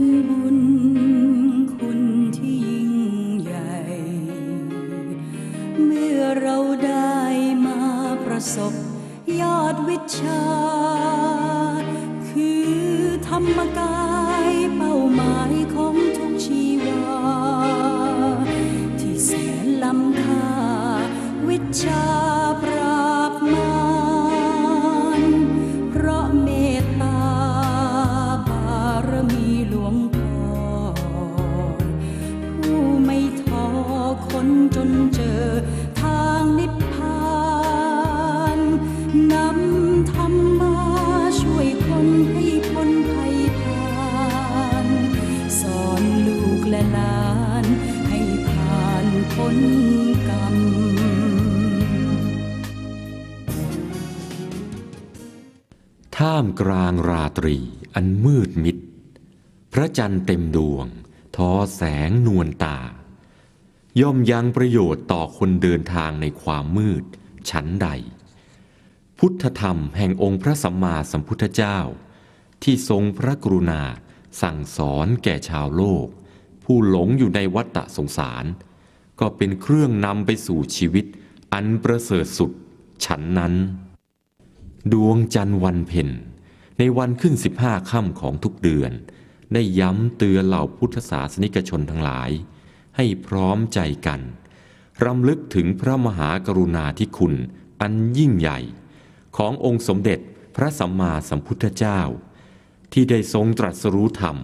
เป็นบุญคุณที่ยิ่งใหญ่ เมื่อเราได้มาประสบยอดวิชา คือธรรมกายเป้าหมายของทุกชีวา ที่แสนล้ำค่าวิชาามกลางราตรีอันมืดมิด พระจันทร์เต็มดวงทอแสงนวลตา ย่อมยังประโยชน์ต่อคนเดินทางในความมืด ชั้นใด พุทธธรรมแห่งองค์พระสัมมาสัมพุทธเจ้า ที่ทรงพระกรุณาสั่งสอนแก่ชาวโลก ผู้หลงอยู่ในวัฏฏะสงสาร ก็เป็นเครื่องนำไปสู่ชีวิตอันประเสริฐสุด ฉันนั้น ดวงจันทร์วันเพ็ญ ในวันขึ้นสิบห้าค่ำของทุกเดือน ได้ย้ำเตือนเหล่าพุทธศาสนิกชนทั้งหลาย ให้พร้อมใจกันรำลึกถึงพระมหากรุณาธิคุณอันยิ่งใหญ่ ขององค์สมเด็จพระสัมมาสัมพุทธเจ้า ที่ได้ทรงตรัสรู้ธรรม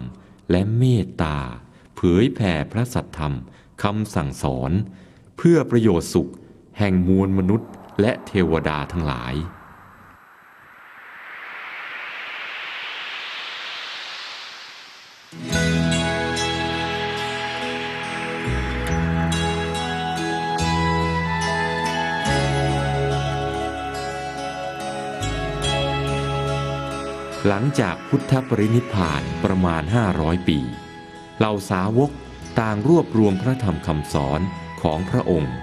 และเมตตา เผยแผ่พระสัทธรรมคำสั่งสอน เพื่อประโยชน์สุข แห่งมวลมนุษย์และเทวดาทั้งหลาย หลังจากพุทธปรินิพพานประมาณ 500 ปี เหล่าสาวกต่างรวบรวมพระธรรมคำสอนของพระองค์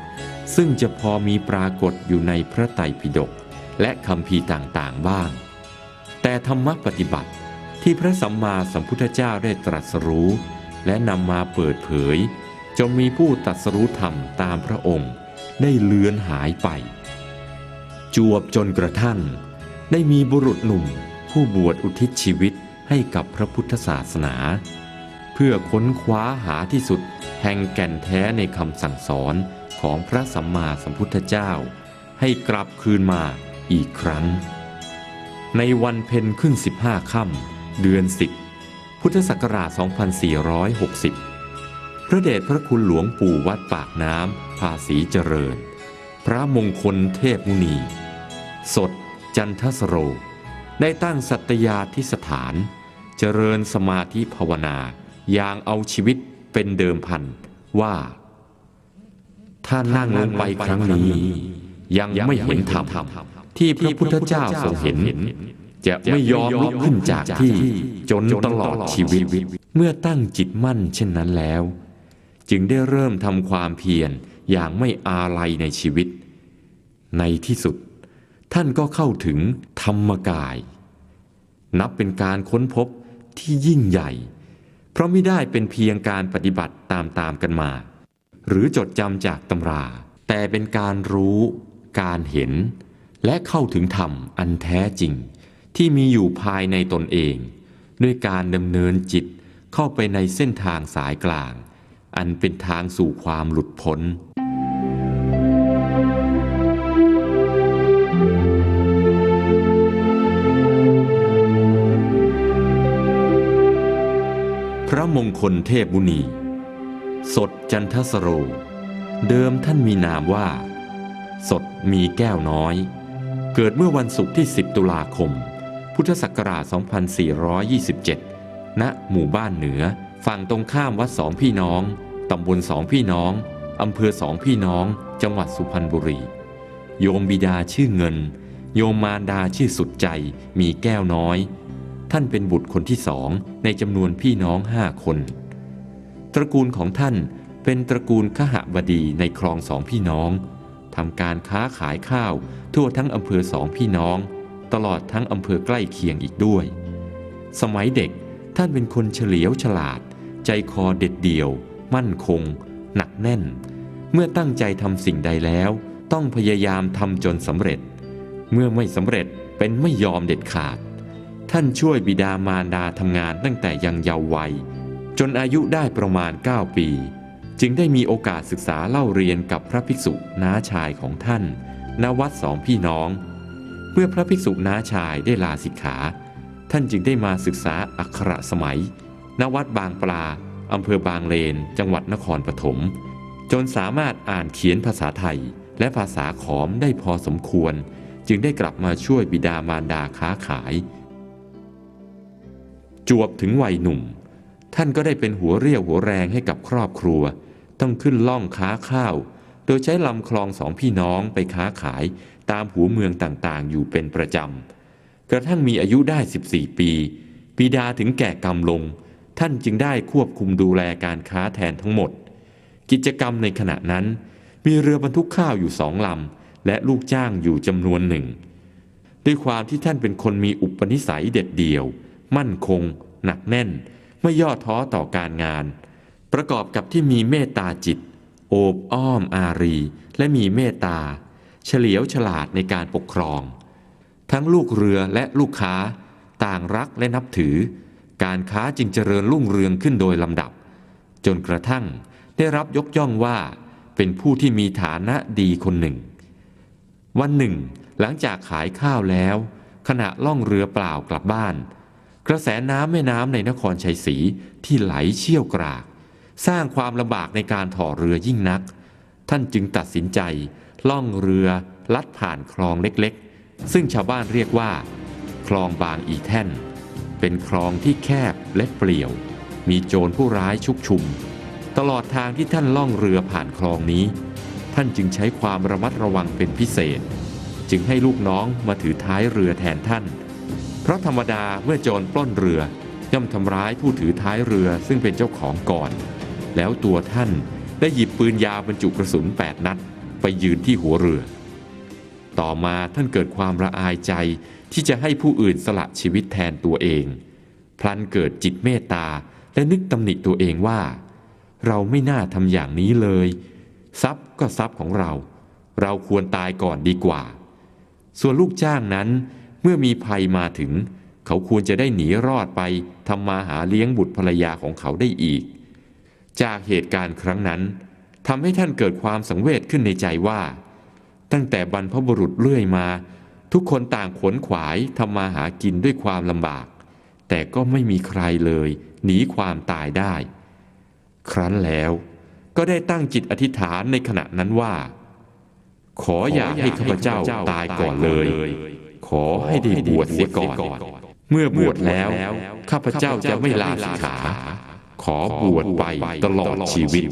ซึ่งจะพอมีปรากฏอยู่ในพระไตรปิฎกและคำพีต่างๆบ้าง แต่ธรรมปฏิบัติที่พระสัมมาสัมพุทธเจ้าได้ตรัสรู้ และนำมาเปิดเผย จนมีผู้ตรัสรู้ธรรมตามพระองค์ได้เลือนหายไป จวบจนกระทั่ง ได้มีบุรุษหนุ่ม ผู้บวชอุทิศชีวิตให้กับพระพุทธศาสนา เพื่อค้นคว้าหาที่สุด แห่งแก่นแท้ในคำสั่งสอนของพระสัมมาสัมพุทธเจ้า ให้กลับคืนมาอีกครั้ง ในวันเพ็ญขึ้น 15ค่ำเดือน 10 พุทธศักราช 2460 พระเดชพระคุณหลวงปู่วัดปากน้ำภาษีเจริญ พระมงคลเทพมุนี สดจันทสโร ได้ตั้งสัตยาธิสถาน เจริญสมาธิภาวนาอย่างเอาชีวิตเป็นเดิมพันว่า ถ้านั่งลงไปครั้งนี้ ยังไม่เห็นธรรมที่พระพุทธเจ้าทรงเห็น จะไม่ยอมลุกขึ้นจากที่จนตลอดชีวิต เมื่อตั้งจิตมั่นเช่นนั้นแล้ว จึงได้เริ่มทำความเพียรอย่างไม่อาลัยในชีวิต ในที่สุด ท่านก็เข้าถึงธรรมกาย นับเป็นการค้นพบที่ยิ่งใหญ่ เพราะไม่ได้เป็นเพียงการปฏิบัติตามๆกันมา หรือจดจำจากตำรา แต่เป็นการรู้ การเห็น และเข้าถึงธรรมอันแท้จริง ที่มีอยู่ภายในตนเอง ด้วยการดำเนินจิตเข้าไปในเส้นทางสายกลาง อันเป็นทางสู่ความหลุดพ้น ระมงคลเทพมุนีสดจันทสโร เดิมท่านมีนามว่า สดมีแก้วน้อย เกิดเมื่อวันศุกร์ที่ 10 ตุลาคม พุทธศักราช 2427 ณ หมู่บ้านเหนือ ฝั่งตรงข้ามวัดสองพี่น้อง ตำบลสองพี่น้อง อำเภอสองพี่น้อง จังหวัดสุพรรณบุรี โยมบิดาชื่อเงิน โยมมารดาชื่อสุดใจ มีแก้วน้อย ท่านเป็นบุตรคนที่สองในจำนวนพี่น้องห้าคน ตระกูลของท่านเป็นตระกูลขหบดีในคลองสองพี่น้องทำการค้าขายข้าวทั่วทั้งอำเภอสองพี่น้อง ตลอดทั้งอำเภอใกล้เคียงอีกด้วย สมัยเด็กท่านเป็นคนเฉลียวฉลาด ใจคอเด็ดเดี่ยว มั่นคง หนักแน่น เมื่อตั้งใจทำสิ่งใดแล้ว ต้องพยายามทำจนสำเร็จ เมื่อไม่สำเร็จเป็นไม่ยอมเด็ดขาด ท่านช่วยบิดามารดาทำงานตั้งแต่ยังเยาว์วัย จนอายุได้ประมาณ 9 ปี จึงได้มีโอกาสศึกษาเล่าเรียนกับพระภิกษุน้าชายของท่านณวัดสองพี่น้อง เมื่อพระภิกษุน้าชายได้ลาสิกขา ท่านจึงได้มาศึกษาอักขระสมัยณวัดบางปลาอำเภอบางเลน จังหวัดนครปฐมจนสามารถอ่านเขียนภาษาไทย และภาษาขอมได้พอสมควร จึงได้กลับมาช่วยบิดามารดาค้าขาย จวบถึงวัยหนุ่ม ท่านก็ได้เป็นหัวเรี่ยวหัวแรงให้กับครอบครัว ต้องขึ้นล่องค้าข้าว โดยใช้ลำคลองสองพี่น้องไปค้าขายตามหัวเมืองต่างๆ อยู่เป็นประจำ กระทั่งมีอายุได้ 14 ปีบิดาถึงแก่กรรมลง ท่านจึงได้ควบคุมดูแลการค้าแทนทั้งหมด กิจกรรมในขณะนั้น มีเรือบรรทุกข้าวอยู่สองลำ และลูกจ้างอยู่จำนวนหนึ่ง ด้วยความที่ท่านเป็นคนมีอุปนิสัยเด็ดเดี่ยว มั่นคง หนักแน่น ไม่ย่อท้อต่อการงาน ประกอบกับที่มีเมตตาจิต โอบอ้อมอารี และมีเมตตา เฉลียวฉลาดในการปกครอง ทั้งลูกเรือและลูกค้า ต่างรักและนับถือ การค้าจึงเจริญรุ่งเรืองขึ้นโดยลำดับ จนกระทั่งได้รับยกย่องว่า เป็นผู้ที่มีฐานะดีคนหนึ่ง วันหนึ่ง หลังจากขายข้าวแล้วขณะล่องเรือเปล่ากลับบ้าน กระแสน้ำแม่น้ำในนครชัยศรีที่ไหลเชี่ยวกราก สร้างความลำบากในการถ่อเรือยิ่งนัก ท่านจึงตัดสินใจ ล่องเรือลัดผ่านคลองเล็กๆ ซึ่งชาวบ้านเรียกว่า คลองบางอีแท่น เป็นคลองที่แคบและเปลี่ยว มีโจรผู้ร้ายชุกชุม ตลอดทางที่ท่านล่องเรือผ่านคลองนี้ ท่านจึงใช้ความระมัดระวังเป็นพิเศษ จึงให้ลูกน้องมาถือท้ายเรือแทนท่าน เพราะธรรมดาเมื่อโจรปล้นเรือย่อมทำร้ายผู้ถือท้ายเรือซึ่งเป็นเจ้าของก่อน แล้วตัวท่านได้หยิบปืนยาวบรรจุกระสุน 8 นัด ไปยืนที่หัวเรือ ต่อมาท่านเกิดความระอายใจที่จะให้ผู้อื่นสละชีวิตแทนตัวเอง พลันเกิดจิตเมตตาและนึกตำหนิตัวเองว่า เราไม่น่าทำอย่างนี้เลย ทรัพย์ก็ทรัพย์ของเรา เราควรตายก่อนดีกว่า ส่วนลูกจ้างนั้น เมื่อมีภัยมาถึง เขาควรจะได้หนีรอดไปทำมาหาเลี้ยงบุตรภรรยาของเขาได้อีก จากเหตุการณ์ครั้งนั้นทำให้ท่านเกิดความสังเวชขึ้นในใจว่า ตั้งแต่บรรพบุรุษเรื่อยมา ทุกคนต่างขวนขวายทำมาหากินด้วยความลำบาก แต่ก็ไม่มีใครเลย หนีความตายได้ ครั้นแล้วก็ได้ตั้งจิตอธิษฐานในขณะนั้นว่า ขออย่าให้ข้าพเจ้าตายก่อนเลย ขอให้ได้บวชเสียก่อน เมื่อบวชแล้ว ข้าพเจ้าจะไม่ลาสิกขา ขอบวชไปตลอดชีวิต